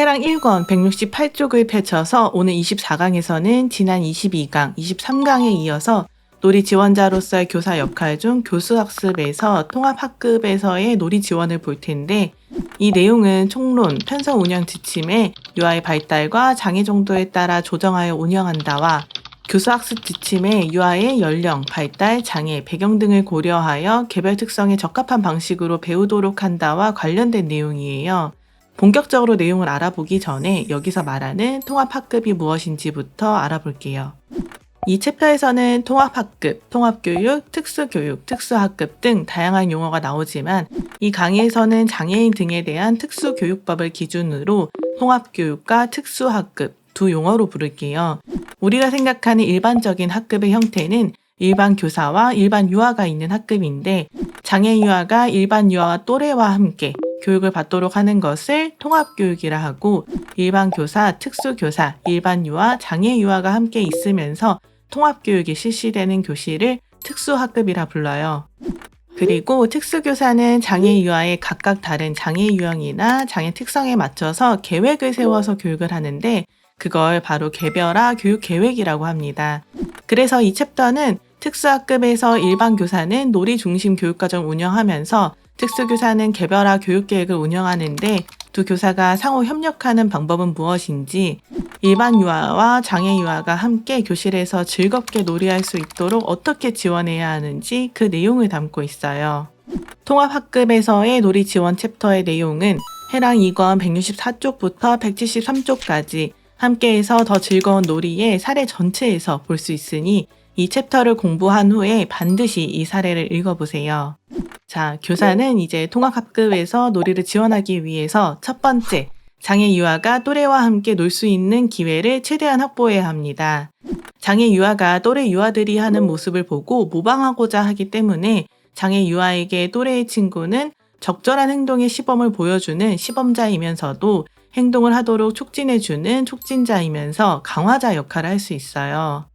해랑 1권 168쪽을 펼쳐서 오늘 24강에서는 지난 22강, 23강에 이어서 놀이 지원자로서의 교사 역할 중 교수학습에서 통합학급에서의 놀이 지원을 볼 텐데 이 내용은 총론, 편성 운영 지침에 UI 발달과 장애 정도에 따라 조정하여 운영한다와 교수학습 지침에 유아의 연령, 발달, 장애, 배경 등을 고려하여 개별 특성에 적합한 방식으로 배우도록 한다와 관련된 내용이에요. 본격적으로 내용을 알아보기 전에 여기서 말하는 통합학급이 무엇인지부터 알아볼게요. 이 챕터에서는 통합학급, 통합교육, 특수교육, 특수학급 등 다양한 용어가 나오지만 이 강의에서는 장애인 등에 대한 특수교육법을 기준으로 통합교육과 특수학급 두 용어로 부를게요. 우리가 생각하는 일반적인 학급의 형태는 일반 교사와 일반 유아가 있는 학급인데 장애 유아가 일반 유아와 또래와 함께 교육을 받도록 하는 것을 통합교육이라 하고 일반 교사, 특수교사, 일반 유아, 장애 유아가 함께 있으면서 통합교육이 실시되는 교실을 특수학급이라 불러요. 그리고 특수교사는 장애 유아의 각각 다른 장애 유형이나 장애 특성에 맞춰서 계획을 세워서 교육을 하는데 그걸 바로 개별화 교육 계획이라고 합니다. 그래서 이 챕터는 특수학급에서 일반 교사는 놀이 중심 교육과정 운영하면서 특수교사는 개별화 교육계획을 운영하는데 두 교사가 상호 협력하는 방법은 무엇인지 일반 유아와 장애 유아가 함께 교실에서 즐겁게 놀이할 수 있도록 어떻게 지원해야 하는지 그 내용을 담고 있어요. 통합학급에서의 놀이 지원 챕터의 내용은 해랑 2권 164쪽부터 173쪽까지 함께해서 더 즐거운 놀이의 사례 전체에서 볼 수 있으니 이 챕터를 공부한 후에 반드시 이 사례를 읽어보세요. 자, 교사는 이제 통합학급에서 놀이를 지원하기 위해서 첫 번째, 장애 유아가 또래와 함께 놀 수 있는 기회를 최대한 확보해야 합니다. 장애 유아가 또래 유아들이 하는 모습을 보고 모방하고자 하기 때문에 장애 유아에게 또래의 친구는 적절한 행동의 시범을 보여주는 시범자이면서도 행동을 하도록 촉진해주는 촉진자이면서 강화자 역할을 할 수 있어요.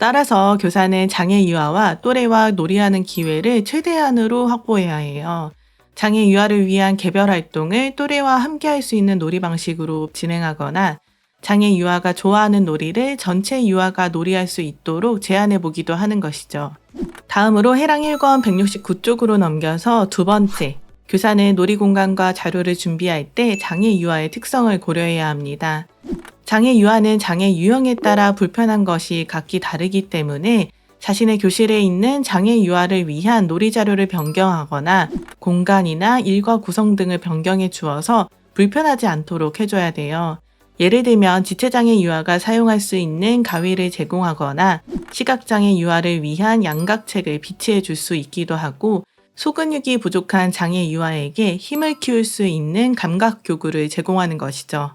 따라서 교사는 장애 유아와 또래와 놀이하는 기회를 최대한으로 확보해야 해요. 장애 유아를 위한 개별 활동을 또래와 함께 할 수 있는 놀이 방식으로 진행하거나 장애 유아가 좋아하는 놀이를 전체 유아가 놀이할 수 있도록 제안해 보기도 하는 것이죠. 다음으로 해랑 1권 169쪽으로 넘겨서 두 번째, 교사는 놀이 공간과 자료를 준비할 때 장애 유아의 특성을 고려해야 합니다. 장애 유아는 장애 유형에 따라 불편한 것이 각기 다르기 때문에 자신의 교실에 있는 장애 유아를 위한 놀이 자료를 변경하거나 공간이나 일과 구성 등을 변경해 주어서 불편하지 않도록 해줘야 돼요. 예를 들면 지체장애 유아가 사용할 수 있는 가위를 제공하거나 시각장애 유아를 위한 양각책을 비치해 줄 수 있기도 하고 소근육이 부족한 장애 유아에게 힘을 키울 수 있는 감각 교구를 제공하는 것이죠.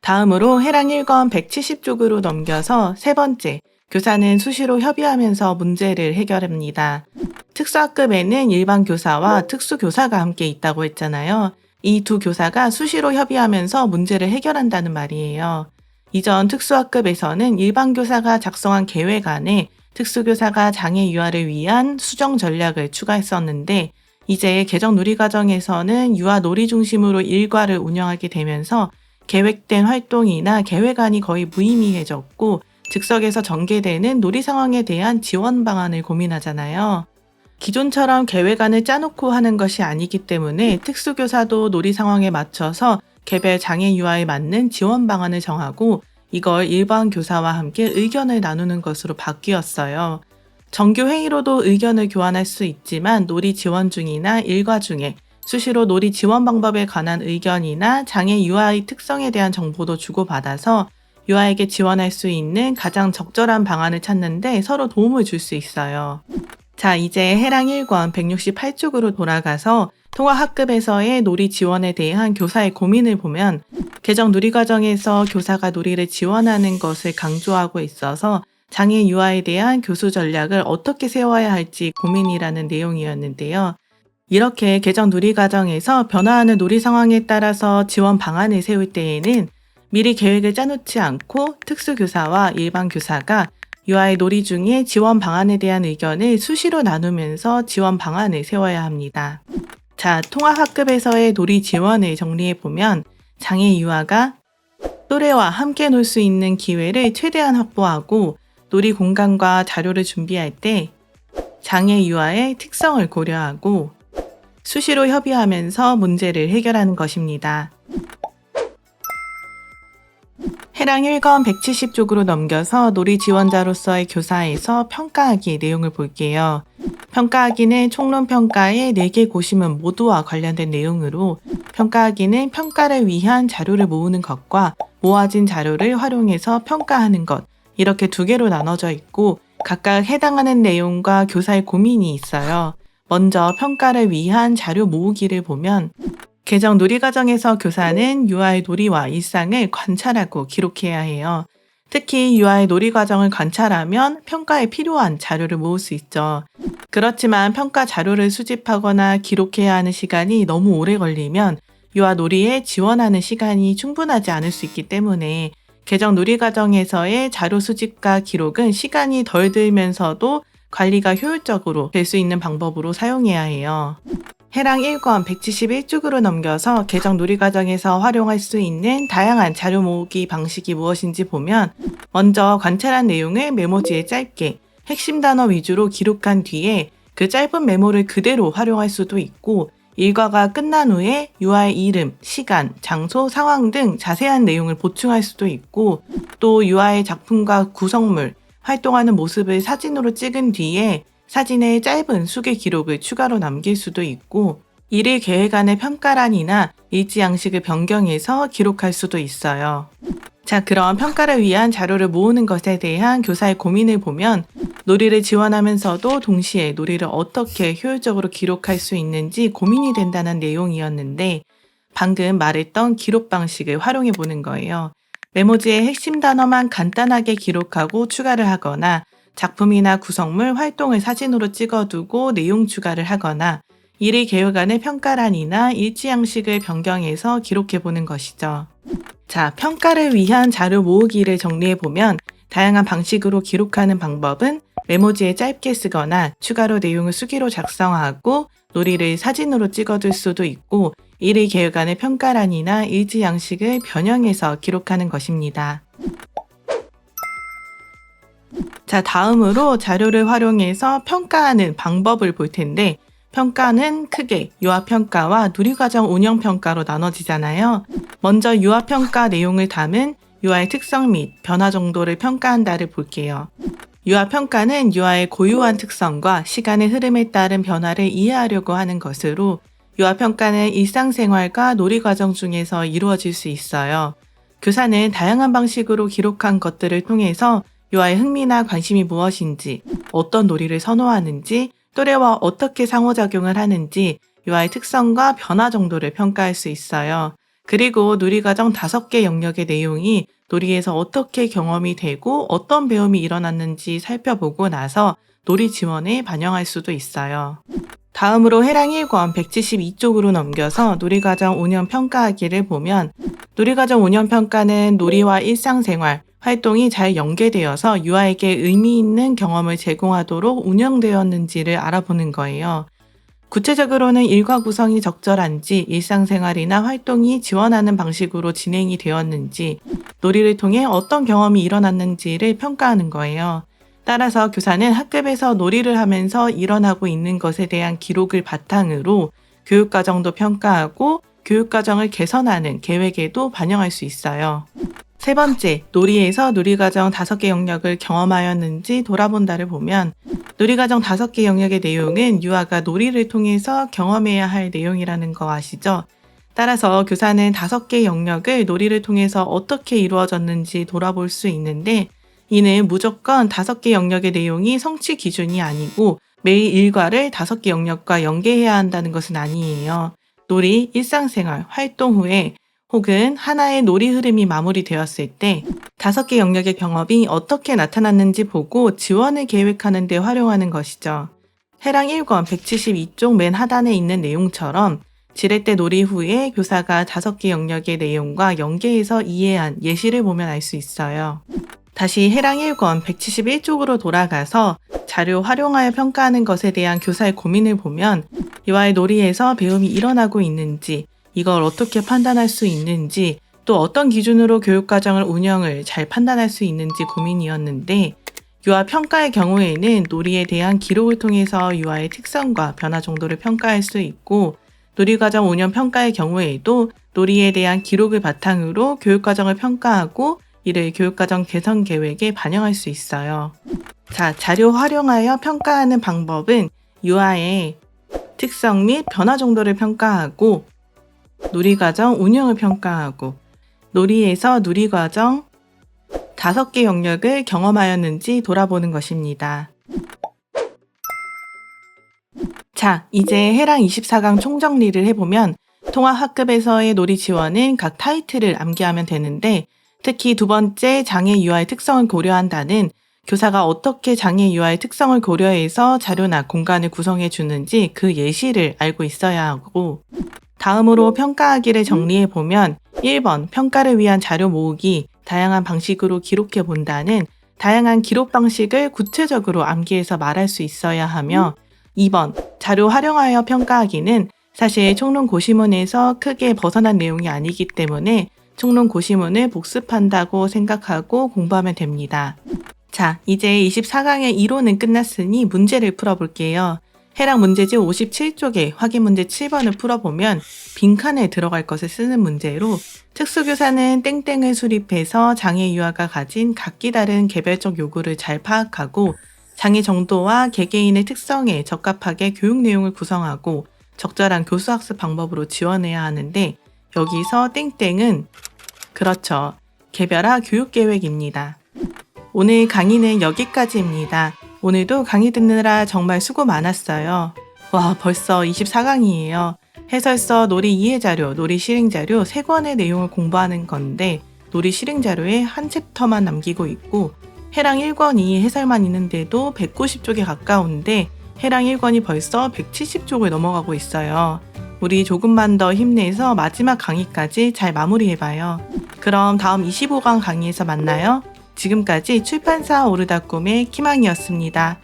다음으로 해랑 1권 170쪽으로 넘겨서 세 번째, 교사는 수시로 협의하면서 문제를 해결합니다. 특수학급에는 일반 교사와 특수교사가 함께 있다고 했잖아요. 이 두 교사가 수시로 협의하면서 문제를 해결한다는 말이에요. 이전 특수학급에서는 일반 교사가 작성한 계획 안에 특수교사가 장애 유아를 위한 수정 전략을 추가했었는데 이제 개정 누리과정에서는 유아 놀이 중심으로 일과를 운영하게 되면서 계획된 활동이나 계획안이 거의 무의미해졌고 즉석에서 전개되는 놀이 상황에 대한 지원 방안을 고민하잖아요. 기존처럼 계획안을 짜놓고 하는 것이 아니기 때문에 특수교사도 놀이 상황에 맞춰서 개별 장애 유아에 맞는 지원 방안을 정하고 이걸 일반 교사와 함께 의견을 나누는 것으로 바뀌었어요. 정규 회의로도 의견을 교환할 수 있지만 놀이 지원 중이나 일과 중에 수시로 놀이 지원 방법에 관한 의견이나 장애 유아의 특성에 대한 정보도 주고받아서 유아에게 지원할 수 있는 가장 적절한 방안을 찾는데 서로 도움을 줄 수 있어요. 자, 이제 해랑 1권 168쪽으로 돌아가서 통화학급에서의 놀이 지원에 대한 교사의 고민을 보면 개정 누리과정에서 교사가 놀이를 지원하는 것을 강조하고 있어서 장애 유아에 대한 교수 전략을 어떻게 세워야 할지 고민이라는 내용이었는데요. 이렇게 개정 누리 과정에서 변화하는 놀이 상황에 따라서 지원 방안을 세울 때에는 미리 계획을 짜놓지 않고 특수교사와 일반 교사가 유아의 놀이 중에 지원 방안에 대한 의견을 수시로 나누면서 지원 방안을 세워야 합니다. 자, 통합학급에서의 놀이 지원을 정리해 보면 장애 유아가 또래와 함께 놀 수 있는 기회를 최대한 확보하고 놀이 공간과 자료를 준비할 때 장애 유아의 특성을 고려하고 수시로 협의하면서 문제를 해결하는 것입니다. 해랑 1권 170쪽으로 넘겨서 놀이 지원자로서의 교사에서 평가하기 내용을 볼게요. 평가하기는 총론 평가의 4개 고시문 모두와 관련된 내용으로 평가하기는 평가를 위한 자료를 모으는 것과 모아진 자료를 활용해서 평가하는 것 이렇게 두 개로 나눠져 있고 각각 해당하는 내용과 교사의 고민이 있어요. 먼저 평가를 위한 자료 모으기를 보면 개정 놀이 과정에서 교사는 유아의 놀이와 일상을 관찰하고 기록해야 해요. 특히 유아의 놀이 과정을 관찰하면 평가에 필요한 자료를 모을 수 있죠. 그렇지만 평가 자료를 수집하거나 기록해야 하는 시간이 너무 오래 걸리면 유아 놀이에 지원하는 시간이 충분하지 않을 수 있기 때문에 개정 놀이 과정에서의 자료 수집과 기록은 시간이 덜 들면서도 관리가 효율적으로 될 수 있는 방법으로 사용해야 해요. 해랑 1권 171쪽으로 넘겨서 개정 놀이과정에서 활용할 수 있는 다양한 자료 모으기 방식이 무엇인지 보면 먼저 관찰한 내용을 메모지에 짧게 핵심 단어 위주로 기록한 뒤에 그 짧은 메모를 그대로 활용할 수도 있고 일과가 끝난 후에 유아의 이름, 시간, 장소, 상황 등 자세한 내용을 보충할 수도 있고 또 유아의 작품과 구성물, 활동하는 모습을 사진으로 찍은 뒤에 사진에 짧은 수개 기록을 추가로 남길 수도 있고 일일 계획안의 평가란이나 일지 양식을 변경해서 기록할 수도 있어요. 자, 그럼 평가를 위한 자료를 모으는 것에 대한 교사의 고민을 보면 놀이를 지원하면서도 동시에 놀이를 어떻게 효율적으로 기록할 수 있는지 고민이 된다는 내용이었는데 방금 말했던 기록 방식을 활용해 보는 거예요. 메모지에 핵심 단어만 간단하게 기록하고 추가를 하거나 작품이나 구성물, 활동을 사진으로 찍어두고 내용 추가를 하거나 일일 개요간의 평가란이나 일지 양식을 변경해서 기록해 보는 것이죠. 자, 평가를 위한 자료 모으기를 정리해 보면 다양한 방식으로 기록하는 방법은 메모지에 짧게 쓰거나 추가로 내용을 수기로 작성하고 놀이를 사진으로 찍어둘 수도 있고 일일 개요간의 평가란이나 일지 양식을 변형해서 기록하는 것입니다. 자, 다음으로 자료를 활용해서 평가하는 방법을 볼 텐데, 평가는 크게 유아평가와 누리과정 운영평가로 나눠지잖아요. 먼저 유아평가 내용을 담은 유아의 특성 및 변화 정도를 평가한다를 볼게요. 유아평가는 유아의 고유한 특성과 시간의 흐름에 따른 변화를 이해하려고 하는 것으로 유아평가는 일상생활과 놀이 과정 중에서 이루어질 수 있어요. 교사는 다양한 방식으로 기록한 것들을 통해서 유아의 흥미나 관심이 무엇인지, 어떤 놀이를 선호하는지, 또래와 어떻게 상호작용을 하는지, 유아의 특성과 변화 정도를 평가할 수 있어요. 그리고 놀이과정 5개 영역의 내용이 놀이에서 어떻게 경험이 되고 어떤 배움이 일어났는지 살펴보고 나서 놀이 지원에 반영할 수도 있어요. 다음으로 해랑 1권 172쪽으로 넘겨서 놀이과정 5년 평가하기를 보면 놀이과정 5년 평가는 놀이와 일상생활, 활동이 잘 연계되어서 유아에게 의미 있는 경험을 제공하도록 운영되었는지를 알아보는 거예요. 구체적으로는 일과 구성이 적절한지 일상생활이나 활동이 지원하는 방식으로 진행이 되었는지 놀이를 통해 어떤 경험이 일어났는지를 평가하는 거예요. 따라서 교사는 학급에서 놀이를 하면서 일어나고 있는 것에 대한 기록을 바탕으로 교육과정도 평가하고 교육과정을 개선하는 계획에도 반영할 수 있어요. 세 번째, 놀이에서 놀이과정 다섯 개 영역을 경험하였는지 돌아본다를 보면 놀이과정 다섯 개 영역의 내용은 유아가 놀이를 통해서 경험해야 할 내용이라는 거 아시죠? 따라서 교사는 다섯 개 영역을 놀이를 통해서 어떻게 이루어졌는지 돌아볼 수 있는데 이는 무조건 다섯 개 영역의 내용이 성취 기준이 아니고 매일 일과를 다섯 개 영역과 연계해야 한다는 것은 아니에요. 놀이, 일상생활, 활동 후에 혹은 하나의 놀이 흐름이 마무리되었을 때 다섯 개 영역의 경험이 어떻게 나타났는지 보고 지원을 계획하는 데 활용하는 것이죠. 해랑 1권 172쪽 맨 하단에 있는 내용처럼 지렛대 놀이 후에 교사가 다섯 개 영역의 내용과 연계해서 이해한 예시를 보면 알 수 있어요. 다시 해랑 1권 171쪽으로 돌아가서 자료 활용하여 평가하는 것에 대한 교사의 고민을 보면 이와의 놀이에서 배움이 일어나고 있는지 이걸 어떻게 판단할 수 있는지 또 어떤 기준으로 교육과정을 운영을 잘 판단할 수 있는지 고민이었는데 유아 평가의 경우에는 놀이에 대한 기록을 통해서 유아의 특성과 변화 정도를 평가할 수 있고 놀이과정 운영 평가의 경우에도 놀이에 대한 기록을 바탕으로 교육과정을 평가하고 이를 교육과정 개선 계획에 반영할 수 있어요. 자, 자료 활용하여 평가하는 방법은 유아의 특성 및 변화 정도를 평가하고 놀이과정 운영을 평가하고 놀이에서 놀이과정 다섯 개 영역을 경험하였는지 돌아보는 것입니다. 자, 이제 해랑 24강 총정리를 해보면 통합 학급에서의 놀이 지원은 각 타이틀을 암기하면 되는데 특히 두 번째 장애 유아의 특성을 고려한다는 교사가 어떻게 장애 유아의 특성을 고려해서 자료나 공간을 구성해 주는지 그 예시를 알고 있어야 하고 다음으로 평가하기를 정리해 보면 1번 평가를 위한 자료 모으기 다양한 방식으로 기록해 본다는 다양한 기록 방식을 구체적으로 암기해서 말할 수 있어야 하며 2번 자료 활용하여 평가하기는 사실 총론 고시문에서 크게 벗어난 내용이 아니기 때문에 총론 고시문을 복습한다고 생각하고 공부하면 됩니다. 자, 이제 24강의 이론은 끝났으니 문제를 풀어볼게요. 해당 문제지 57쪽에 확인 문제 7번을 풀어보면 빈칸에 들어갈 것을 쓰는 문제로 특수교사는 땡땡을 수립해서 장애 유아가 가진 각기 다른 개별적 요구를 잘 파악하고 장애 정도와 개개인의 특성에 적합하게 교육 내용을 구성하고 적절한 교수학습 방법으로 지원해야 하는데 여기서 땡땡은 그렇죠. 개별화 교육 계획입니다. 오늘 강의는 여기까지입니다. 오늘도 강의 듣느라 정말 수고 많았어요. 와, 벌써 24강이에요. 해설서, 놀이 이해 자료, 놀이 실행 자료 3권의 내용을 공부하는 건데 놀이 실행 자료에 한 챕터만 남기고 있고 해랑 1권 2 해설만 있는데도 190쪽에 가까운데 해랑 1권이 벌써 170쪽을 넘어가고 있어요. 우리 조금만 더 힘내서 마지막 강의까지 잘 마무리해봐요. 그럼 다음 25강 강의에서 만나요. 지금까지 출판사 오르다 꿈의 키망이었습니다.